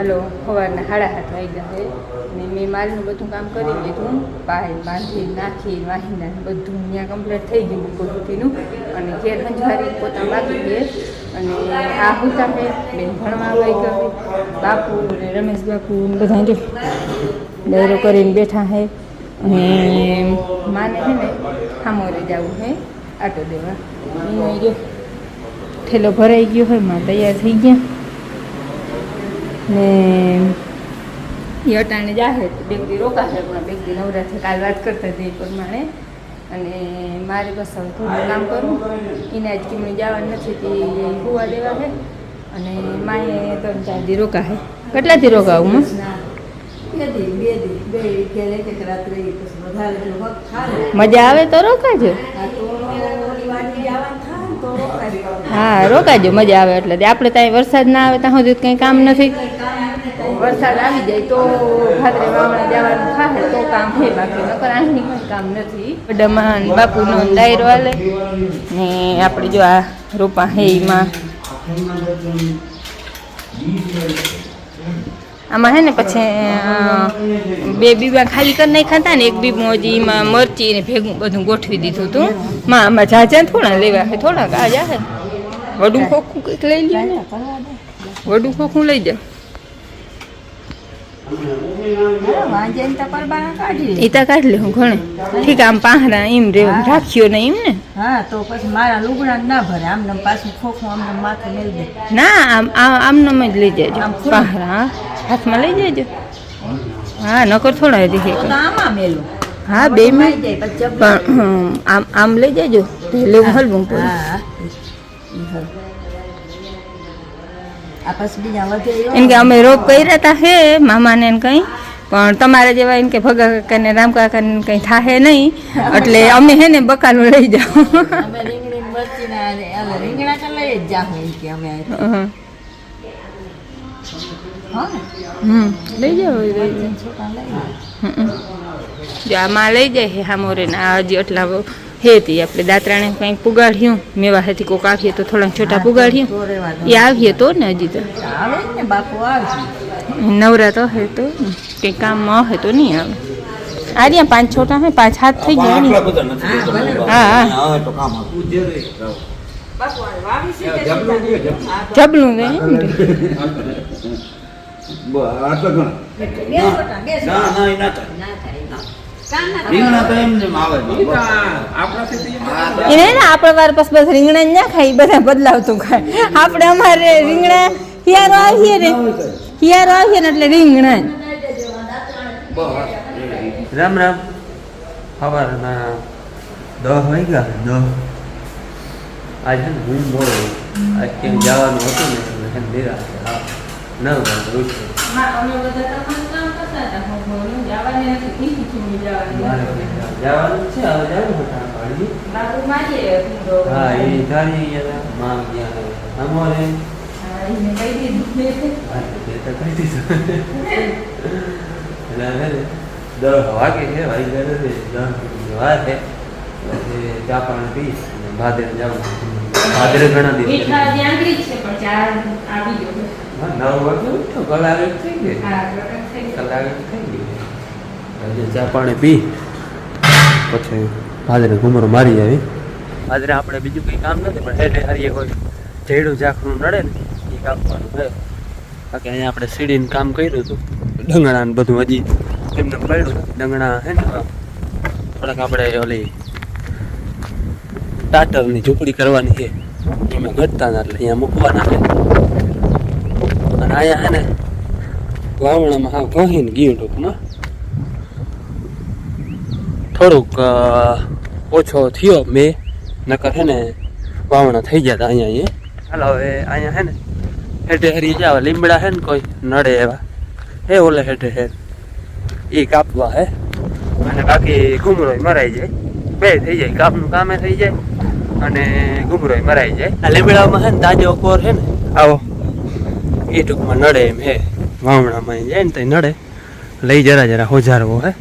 Hello સવારના સાડા સાત વાગ્યા છે. અને મેં માલનું બધું કામ કરી લીધું. પાય બાંધી નાખી વાહિના બધું ત્યાં કમ્પ્લીટ થઈ ગયું બપોર સુધીનું અને ઘેર હંજવારી પોતા બાકી ગયે અને આ હુતા છે બેન ભણવા ગઈ. બાપુ અને રમેશ બાપુ બધા જો દોરો કરીને બેઠા હે અને માને છે ને ખામોરે જવું હે આટો દેવા. એમાં જો થેલો ભરાઈ ગયો હોય, માં તૈયાર થઈ ગયા. ને એ અટાણે જાહે તો બે દી રોકાશે પણ બે દી નવરા છે કાલ વાત કરતા હતી એ પ્રમાણે. અને મારે બસ હવે થોડું કામ કરું. એને જ કિમણી જવાનું નથી તે હોવા દેવા છે. અને માએ ત્રણ ચાર દી રોકાશે કેટલાથી રોકાવું મજા આવે તો રોકાજો. હા રોકાજો મજા આવે એટલે. આપણે ત્યાં વરસાદ ના આવે ત્યાં સુધી કંઈ કામ નથી. વરસાદ આવી જાય તો ભાદરે વાવણા દેવાનું થાય તો કામ છે બાકી. નકર આની કોઈ કામ નથી. બધામાં બાપુનો દાયરો હાલે. ને આપણે જો આ રોપા હે એમાં આમાં હે ને પછી બે બીબા ખાલી કરી નાખ્યા હતા ને એક બીબું હજી એમાં મરચી ને ભેગું બધું ગોઠવી દીધું હતું. માં આમાં જાજા થોડા લેવા છે થોડાક આ જાહે વડું ખોખું કંઈક લઈ લે વડું ખોખું લઈ જાઓ વાંજે ને તો પરબાના કાઢી લે. એ તો કાઢ લે હું ઘણે. ઠીક આમ પાહરા એમ રે રાખ્યો નહીં એમ ને? હા તો પછી મારા લુગડા ના ભરે. આમને પાછું ખોખું આમને માથે મેળ દે ના આમ આમ- આમનો જ લઈ જાજો. આમ પાહરા હાથમાં લઈ જજો. હા નકર થોડા હજી આમાં મેલું. હા બે આમાં માં પણ આમ આમ લઈ જજો. લેવું હલવું પડે. હા એમ કે અમે રોપ કર્યા તા હે મામાને ને કંઈ. પણ તમારા જેવા એમ કે ભગા કાકાને રામ કાકાને કંઈ થાહે નહીં. એટલે અમે હે ને બકાલું લઈ જાઓ. અમે રીંગણી મરચીના અને ઓલા રીંગણા તો લઈ જ જાહું એમ કે અમે. હમ. હા ને? હમ લઈ જાઓ લઈ જાઓ. છોકરા લઈ જાય. હમ. જો આમાં લઈ જાય હે હામોરે ને આ હજી એટલા હેતી. આપણે દાતરાણે કંઈક પુગાડ્યું મેવા હેથી કોક આવીએ તો થોડા છોટા પુગાડ્યું. તો રહેવા દો. એ આવીએ તો ને હજી તો. આવે જ ને બાપુ આવશે નવરા તો હે તો કંઈ કામમાં હે તો નહીં આવે. આ રહ્યા પાંચ છોટા હે પાંચ હાથ થઈ ગયા ને હા હા જબલું દે એમ ને. બે છોટા બે છોટા. ના થાય. રીંગણા તો એમ જેમ આવે એને ને આપણે વાર બસ બસ રીંગણા જ ના ખાઈ બધા બદલાવતું ખાય. આપણે અમારે રીંગણા હિયારો આવીએ ને હિયારો આવીએ ને એટલે રીંગણા. રામ રામ. સવારના દસ વાગ્યા દસ. આજ ને હું મોડો આજ ક્યાંક જવાનું હતું ને એટલે છે ને નિરાશ હા નવ વાગે ઉઠ્યો મારે જવાનું. છે હવે જવું હતા પાડી હા એ ધારી ગયા માં ગયા અમારે હા તે તો કહી દીધું. એટલે હવે દસ વાગે છે ભાઈ નથી દસ મિનિટની છે. પછી ચા પાણી પી અને ભાદરે જવું ભાદરે ઘણા દિવસ નવ વાગે કલાક થઈ ગઈ. કલાક થઈ ગઈ. ચા પાણી પી પછી ભાદરે ઘુમરો મારી આવી. ભાદરે આપણે બીજું કંઈ કામ નથી પણ હેઠે હારીએ કોઈ ઝેડું ઝાખરું નડે ને એ કાપવાનું છે. બાકી અહીંયા આપણે સીડીને કામ કર્યું હતું. ડંગણા ને બધું હજી એમને પડ્યું ડંગણા હે ને થોડાક આપણે ઓલી ટાટરની ઝૂંપડી કરવાની છે. એમાં ઘટતા એટલે અહીંયા મૂકવાના છે. અને અહીંયા હે ને, વાવણામાં હા કહીને ગયું ટૂંકમાં. થોડુંક ઓછો થયો મેં, નકર હે ને, વાવણા થઈ ગયા હતા અહીંયા હાલો, હવે અહીંયા હે ને હેઠે હેરી જાવ. લીમડા હે ને કોઈ, નડે એવા. હે ઓલે હેઠે હેર એ કાપવા હે. અને બાકી ઘૂમરો મરાઈ જાય. બે થઈ જાય કાપનું કામે થઈ જાય અને ગુમરોય મરાઈ જાય. આ લીમડામાં હે ને તાજો કોર હે ને? આવો. એ ટૂંકમાં નડે એમ હે. વાવણામાં જાય ને તો નડે. લઈ જરા જરા હોજારવો હે.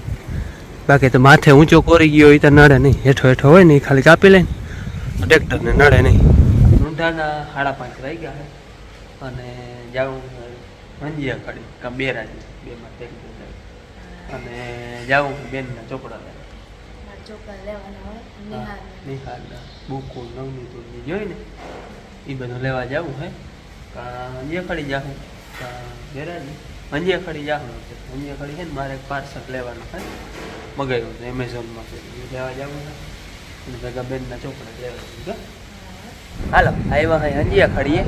બાકી તો માથે ઊંચો કોરી ગયો હોય તો નડે નહીં. હેઠો હેઠો હોય ને એ ખાલી કાપી લે ટ્રેક્ટરને નડે નહીં. ઊંધાના સાડા પાંચ રહી ગયા હે. અને જાઉં મંજીયા કાઢી કાં બેરાજ બેમાં એક અને જાઉં બેનના ચોપડા છોકરા લેવાના હોય નિહાળ નિહાળના. બુકો નવની તુરની જોઈ ને? એ બધું લેવા જવું હે? કાં અંજે ખડી જાઉં કાં બેરાજી અંજે ખડી જાઉં અંજે ખડી છે ને મારે એક પાર્સલ લેવાનું હે મગાવ્યું છે એમેઝોનમાં લેવા જવું છે. અને ભેગા બેનના ચોપડા લેવા જવું હાલો આવ્યા હે અંજિયા ખડીએ.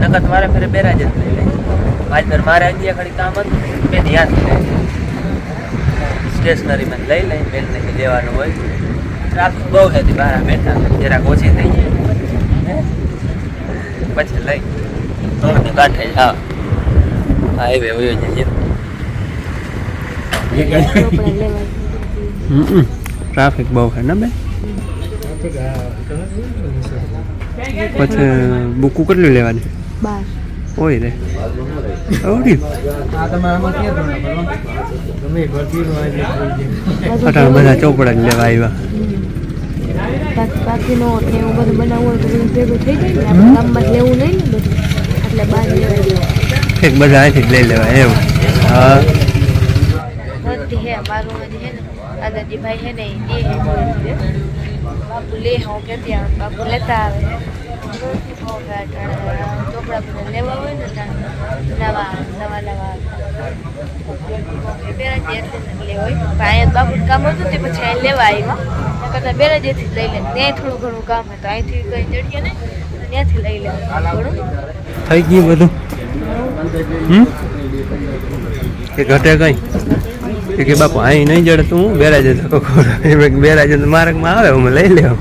નકર મારે ફેરે બેરાજ જ લઈ લે આજ મારે અંજિયા ખડી કામ હતું. બેન યાદ સ્ટેશનરીમાં લઈ લઈ બેનને લેવાનું હોય. ટ્રાફિક બહુ હતી બહાર બેઠા. જરાક ઓછી થઈ જાય પછી લઈ. રોડની કાંઠે હા. હાઈવે હોય જઈએ. ટ્રાફિક બહુ છે ને બે પછી બુકું કેટલું લેવાની? બાર. હોય રે. આવડી. અટાણ બધા ચોપડા લેવા આવ્યા. બાકી બાકીનો એવું બધું બનાવવું હોય તો બધું ભેગું થઈ જાય ને ગામમાં લેવું નહીં ને બધું. એટલે બહાર લેવા એક બધા અહીંથી જ લઈ લેવા એવું હા. હે મારું હજી હે ને. દાદાજી ભાઈ હે ને એ. બાપુ લે હું કહેતી આવે. બાપુ લેતા આવે. ચોપડા લેવા હોય ને નવા નવા નવા બેરાજી એટલે લેવા અહીંયા બાપુ કામ હતું પછી અહીં લેવા આવ્યા. કરતાં બેરાજીથી લઈ લે. ત્યાં થોડું ઘણું કામ હતું. અહીંથી કંઈ જડીએ ને ત્યાંથી લઈ લે. થઈ ગયું બધું? કે બાપુ, અહીં નહીં જડે તું બેરાજે બેરાજે માર્ગમાં આવે હું લઈ લેવું.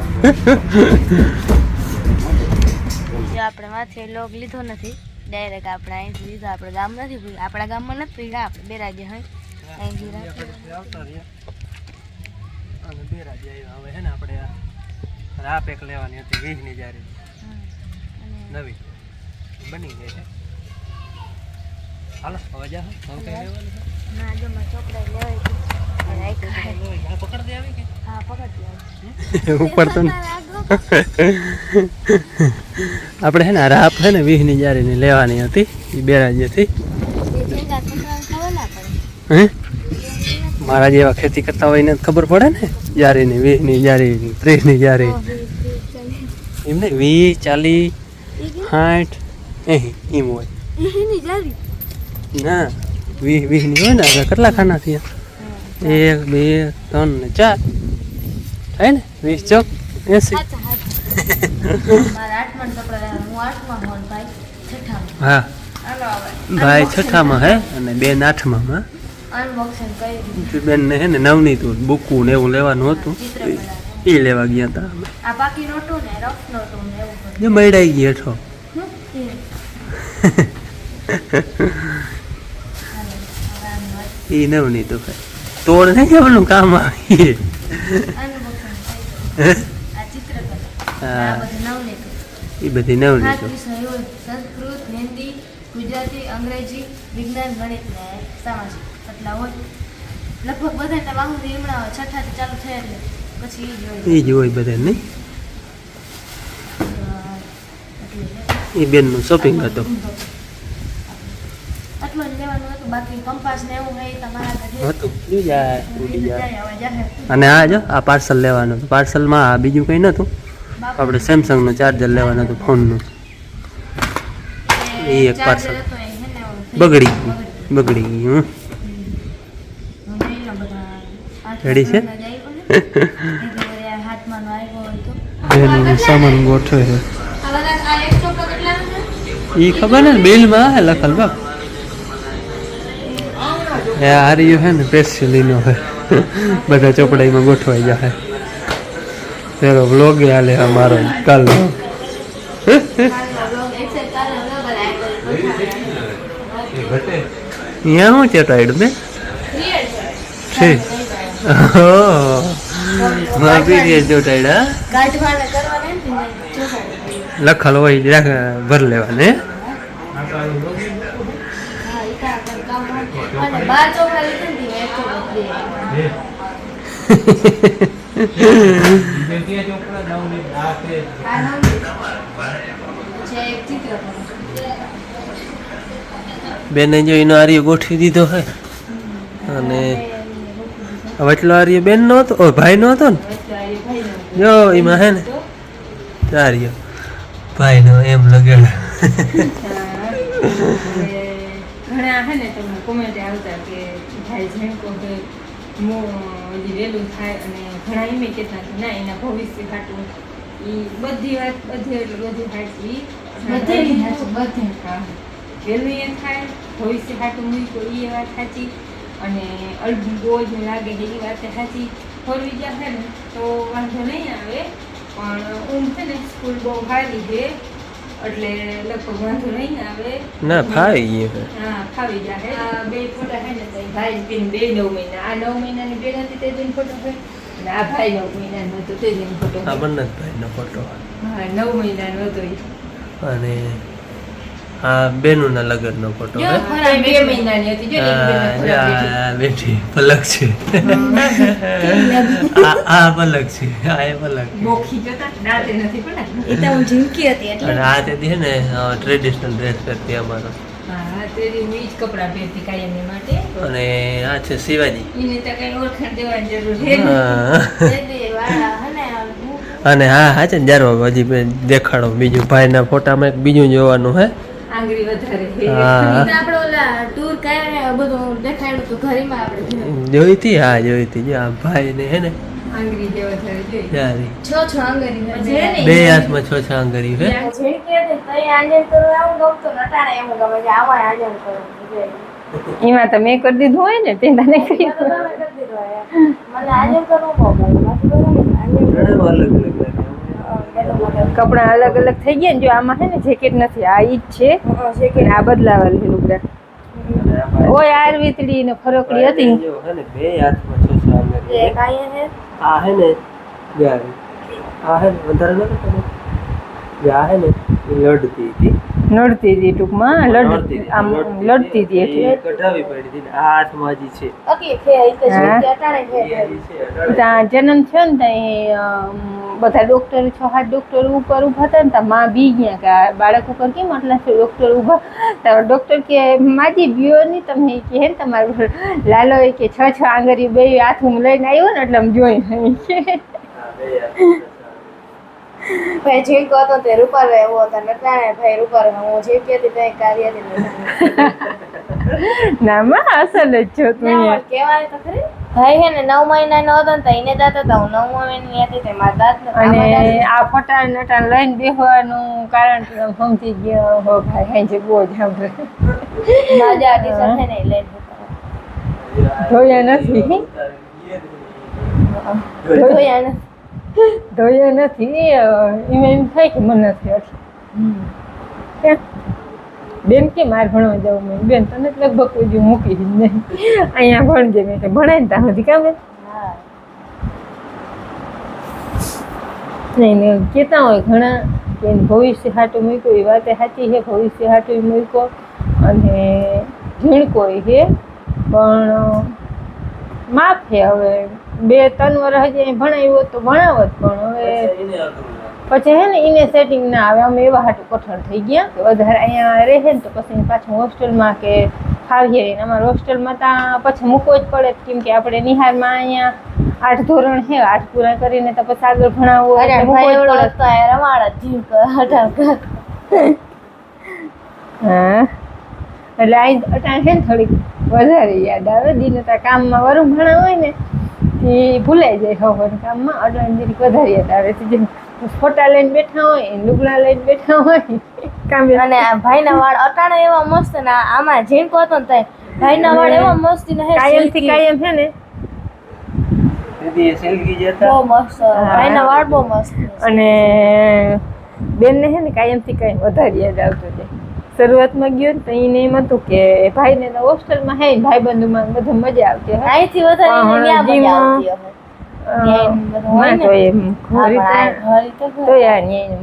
માથે લોગ લીધો નથી. ડાયરેક્ટ આપણે અહીંથી લીધો આપણે ગામ નથી ભૂલ્યા. આપણા ગામમાં નથી ભૂલ્યા, આપણે બેરાજે હોય. અહીંથી આવ્યા. હવે હે ને આપણે રાપ એક લેવાની હતી વીજની જારી નવી. બની ગઈ છે. હાલો હવે જા હવે કઈ લેવાનું છે? ના જો મારા છોકરાએ લેવાય હા. ઉપર તો આપણે હે ને રાપ છે ને વીસની જારીની લેવાની હતી એ બેરાજીથી ના. હે મારા જેવા ખેતી કરતા હોય એને ખબર પડે ને જારીની વીસની જારી ત્રીસની જારી તો વીસ, ચાલીસ. ને વીસ? સાઠ એમ હોય ના વીસ વીસની હોય ને કેટલા ખાના થયા હા. એક બે ત્રણ ને ચાર. થાય ને? વીસ ચોક એસી. આઠમા હું આઠમા ભાઈ છઠ્ઠામાં. હા. હે? અને બેન દીધું. બેન ને હે ને નવની તું બુકું ને એવું લેવાનું હતું. એ લેવા ગયા હતા અમે. મળાઈ. હાલો, હવે એ નવની તો ભાઈ. તોડ નહીં જવાનું કામ આવી. બધું એ બધી સાત હોય. સંસ્કૃત હિન્દી ગુજરાતી અંગ્રેજી વિજ્ઞાન ગણિત ને સામાજિક એટલા હોય. લગભગ બધાને વાહુ હમણાં છઠ્ઠા ચાલુ થયા એટલે પછી એ જ હોય. બધા નહીં? એ બેનનું શોપિંગ હતું આટલું જ લેવાનું હતું બાકી કંપાસ ને એવું હોય તમારા ઘરે. હતું જો જાય ઉડી જાય જાય, હવે જાહે. અને આ જો આ પાર્સલ લેવાનું હતું. પાર્સલમાં આ બીજું કંઈ નહોતું આપણે સેમસંગનું ચાર્જર લેવાનું હતું ફોનનું એ એક થઈ બગડી ગયું. બગડી ગયું. રેડી છે? સામાન ગોઠવે છે? એ ખબર ને બિલમાં લખલ બાપ. એ આ રહ્યું હે ને પેસ્યુલીનો હે બધા ચોપડાઈમાં ગોઠવાઈ જાય પેલો વ્લોગ હાલે અમારો કાલનો. અહીંયા છે છે છે. હા ને તેને ચોખાડે. લખલ હોય ભર લેવાને બેને જો એનો આર્ય ગોઠવી દીધો હોય અને હવે એટલો આર્ય બેન નો હતો? ઓ ભાઈ નો હતો ને? જો એમાં હે ને. આર્ય ભાઈ નો એમ લગેડ ઘણા હે ને તમને કોમેન્ટ આવતા કે ભાઈ કહો કે મો હજી વહેલું થાય અને ઘણા એમ કહેતા કે ના એના ભવિષ્ય હાટું એ બધી વાત બધી એટલે બધી હાચી વહેલું એ થાય ભવિષ્ય હાટું મૂક્યો એ વાત સાચી. અને અડધું બોજ લાગે છે એ વાત સાચી. ફરવી છે ને તો વાંધો નહીં આવે પણ ઊંઘ છે ને સ્કૂલ બહુ સારી છે. એટલે લગભગ વાંધો નહીં આવે. ના ફાવી ગયું હા ફાવી જાય આ બે ફોટા હે ને તો ભાઈ બેન બે નવ મહિના. આ નવ મહિનાની બેન હતી તે દિન ફોટો હોય અને આ ભાઈ નવ મહિનાનો હતો તે દિન ફોટો આ. બંને ભાઈનો ફોટો. હા નવ મહિનાનો હતો. અને આ બેનુના લગ્નનો ફોટો જો હે? ખરા બે મહિનાની હતી જો ને એક બેન આ ખરાબ આ બેઠી. પલક છે. આ આ પલક છે આ એ પલક તો અને આ તેથી છે ને ટ્રેડિશનલ ડ્રેસ પહેરતી અમારો. હા તેરી હું ઈ જ કપડાં પહેરતી કાયમની માટે. અને આ છે શિવાજી. તો. તે ને અને હા હા છે ને જારો હજી દેખાડો બીજું ભાઈના ફોટામાં એક બીજું જોવાનું હે? આંગળી વધારે. તો આપણે ઓલા ટૂર કર્યા ને બધું દેખાડ્યું હતું ઘરમાં આપણે જોઈ હતી? હા જોઈ હતી. જો આ ભાઈ ને હે ને? જોઈ. છ છ બે હાથમાં છ છ આંગળી હે? ઝીણકી હતી તો એ આંજણ આવું ગમતું નટાણે એમ ગમે છે. તો મેં કરી દીધું હોય ને તે તને કહી મને આંજણ કરવું બહુ ગમે. બાકી બધું આંજણ અલગ અલગ લાગે. કપડા અલગ અલગ થઈ ગયા ને જો આમાં છે ને જેકેટ નથી આ ઈ જ છે. આ બદલાવેલ છે લુગડા. ઓય આર વીતડી ને ફરકડી હતી. જો હે ને બે હાથમાં છ છ એક અહીંયા આ હે ને યારી આ હે વધારે નતો આ હે ને લડતી હતી. નડતી હતી ટૂંકમાં લડતી આમ લડતી હતી એટલે. કઢાવી પડી હતી આ હાથમાં હજી છે. ઓકે. જન્મ થયો ને ત્યાં બધા ડોક્ટર છ સાત ડોક્ટર ઉપર ઊભા હતા ને તો માં બી ગયા કે આ બાળક ઉપર કેમ આટલા ડોક્ટર ઊભા? તો ડોક્ટર કે માજી બીઓ નહીં તમને કહે ને તમારું લાલો એ કે છ છ આંગળી બે હાથ હું લઈને આવ્યો ને એટલે આમ જોઈ ભાઈ ઝીણકો હતો તે રૂપર એવો હતો ભાઈ રૂપાલ હું ઝીણકી હતી તે કાર્ય હતી. ના માં અસલ જ છો તું કેવાય તો ખરી. ભાઈ હે ને નવ મહિનાનો હતો ને તો એને દાંત હતા. હું નવ મહિનાની હતી તે મારા દાંત અને આ ફોટા નટાણ લઈને બેહવાનું કારણ તમે સમજી ગયો હો ભાઈ હાંજે બહુ જ સાંભળે. મજા ટીચર છે ને લઈને. ધોયા નથી. ધોયા ને ધોયા નથી. એમાં એમ થાય કે મને નથી કેમ? બેન કે મારે ભણવા જવું? મેં બેન તને જ લગભગ કોઈ દી મૂકી જ નહીં. અહીંયા ભણજે મેં કે ભણાય ને ત્યાં સુધી કામ નહીં નહીં ને કહેતા હોય ઘણા કે ભવિષ્ય હાટું મૂક્યું એ વાતે સાચી છે ભવિષ્ય હાટું મૂક્યો અને ઝીણકો છે પણ માફ છે હવે બે ત્રણ વર્ષ હજી અહીં ભણાવ્યો તો ભણાવત પણ હવે. પછી હે ને એને સેટિંગ ના આવે. અમે એવા હાટું કઠણ થઈ ગયા કે વધારે અહીંયા રહે ને તો પછી પાછું હોસ્ટેલમાં કે ફાવીએ ને અમારે હોસ્ટેલમાં ત્યાં પછી મૂકવો જ પડે કેમ કે આપણે નિહારમાં અહીંયા આઠ ધોરણ છે આઠ પૂરા કરીને તો પછી આગળ ભણાવવું એટલે. હા. અહીં અટાણ છે ને થોડીક વધારે યાદ આવે. દિને ત્યાં કામમાં વરું ભણા હોય ને એ ભૂલાઈ જાય ખબર કામમાં. અટાણ જરીક વધારે યાદ આવે છે. જેમ ફોટા લઈને બેઠા હોય લુગડા લઈને બેઠા હોય. કામ અને આ ભાઈના વાળ અટાણે એવા મસ્ત ને આમાં ઝીણકો હતો ને તઈ ભાઈના વાળ એવા મસ્ત ને કાયમથી કાયમ છે ને? દીદી સિલ્કી બહુ મસ્ત. ભાઈના વાળ બહુ મસ્ત. અને બેનને છે ને કાયમથી કાંઈ વધારે યાદ આવતું જાય શરૂઆતમાં ગયો ને તો એને એમ હતું કે ભાઈને હોસ્ટેલમાં હે ભાઈ બંધુમાં બધે મજા આવતી અહીંથી વધારે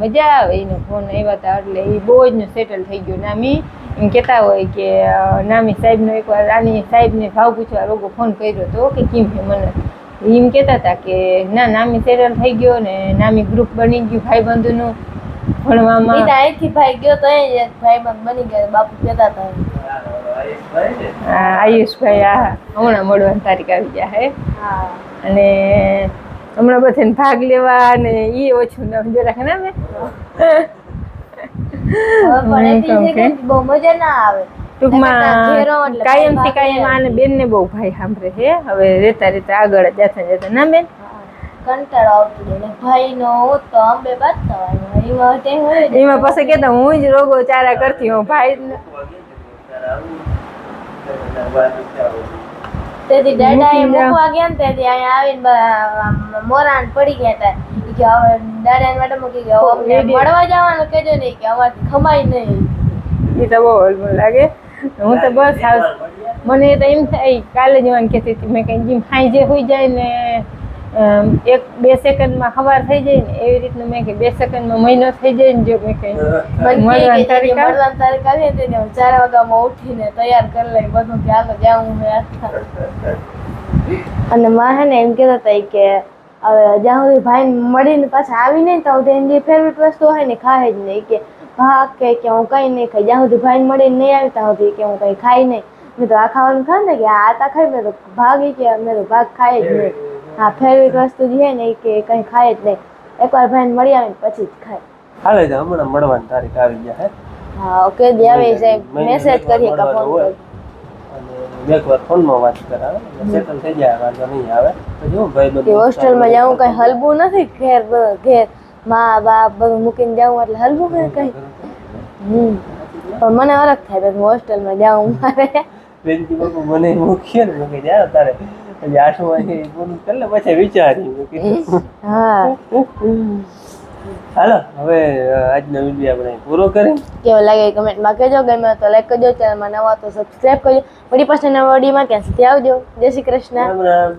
મજા આવે એનો ફોન આવ્યા હતા એટલે એ બહુ જ સેટલ થઈ ગયો. નામી એમ કહેતા હોય કે નામી સાહેબનો એકવાર રાની સાહેબને ભાવ પૂછવા રોગો ફોન કર્યો હતો કે કેમ છે મને? એમ કહેતા હતા કે ના નામી સેટલ થઈ ગયો ને નામી ગ્રુપ બની ગયું ભાઈ બંધુનું ઈ તો ભણવામાં અહીંથી ભાઈ ગયો તો એ ભાઈબંધ બની ગયા બાપુ કહેતા હતા આયુષભાઈ આ હમણાં મળવાની તારીખ આવી ગયા હે. હા. અને હમણાં બધાને ભાગ લેવા અને એ ઓછું ના મેં છે કે okay. બહુ મજા ના આવે. ટૂંકમાં કાયમથી કાયમ આને બેન ને બહુ ભાઈ સાંભળે છે. હવે રેતા રેતા આગળ જતા જતા. ના બેન? કંટાળો આવતો જાય ને. ભાઈ નો તો અંબે બાજતા હોય એમાં જ. પછી કેતા હું જ રોગો ચારા કરતી હું ભાઈ જ ન- તેથી દાદા એ મૂકવા ગયા ને તેથી અહીંયા આવીને મોરાણ પડી ગયા હતા. કે હવે દાદા માટે મૂકી ગયા. અમને મળવા જવાનું કેજો નહીં કે અવાજ ખમાય નહીં. એ તો બહુ હલમું લાગે. હું તો બસ મને તો એમ થાય કાલે જવાનું કહેતી હતી. મેં કઈ જીમ હાઈ જે હોઈ જાય ને એક બે સેકન્ડમાં સવાર થઈ જાય ને એવી રીતનું મેં કે બે સેકન્ડમાં મહિનો થઈ જાય ને જો મેં કઈ મળવાની તારીખ મળવાની તારીખ આવી હતી ને ચાર વાગ્યામાં ઉઠીને તૈયાર કરી લઈ બધું કે હાલો જાવું હે અને માં હે ને એમ કહેતા હતા કે હવે જ્યાં સુધી ભાઈ મળીને પાછા આવી નહીં તો સુધી એની જે ફેવરેટ વસ્તુ હોય ને ખાય જ નહીં કે ભાગ કે કે હું કઈ નહીં ખાઈ જ્યાં સુધી ભાઈ મળીને નહીં આવી ત્યાં સુધી કે હું કઈ ખાઈ નહીં મેં તો આ ખાવાનું ખાય ને કે આ તા ખાઈ મેં તો ભાગ કે મેં તો ભાગ ખાય જ નહીં હા ફેવરેટ વસ્તુ જે છે ને એ કે કઈ ખાય જ નહીં. એકવાર ભાઈને મળી આવે ને પછી જ ખાય. હાલે છે હમણાં મળવાની તારીખ આવી ગયા હે. હા ઓકે દેવે સાહેબ છે મેસેજ કરીએ કે ફોન. કરીએ અને એકવાર ફોનમાં વાત કરાવે. સેટલ થઈ જાય વાંધો નહીં આવે. પછી હું ભાઈ કે હોસ્ટેલમાં જાઉં કઈ હલવું નથી? ઘેર ઘેર મા બાપ બધું મૂકીને જાઉં એટલે હલવું કઈ? કઈ હમ. પણ મને અલગ થાય પછી હોસ્ટેલમાં જાઉં મારે. બેનજી બાપુ મને મૂકીએ ને મૂકી જાય તારે પછી પૂરું કરી પછી હાલો હવે આજનો વીડિયો આપણે પૂરો કરી કેવો લાગે કમેન્ટમાં કહેજો ગમે તો લાઈક કરજો ચેનલમાં નવા તો સબસ્ક્રાઈબ કરજો. વળી પાછળ નવા વિડીયોમાં ક્યાં સુધી આવજો. જય શ્રી કૃષ્ણ.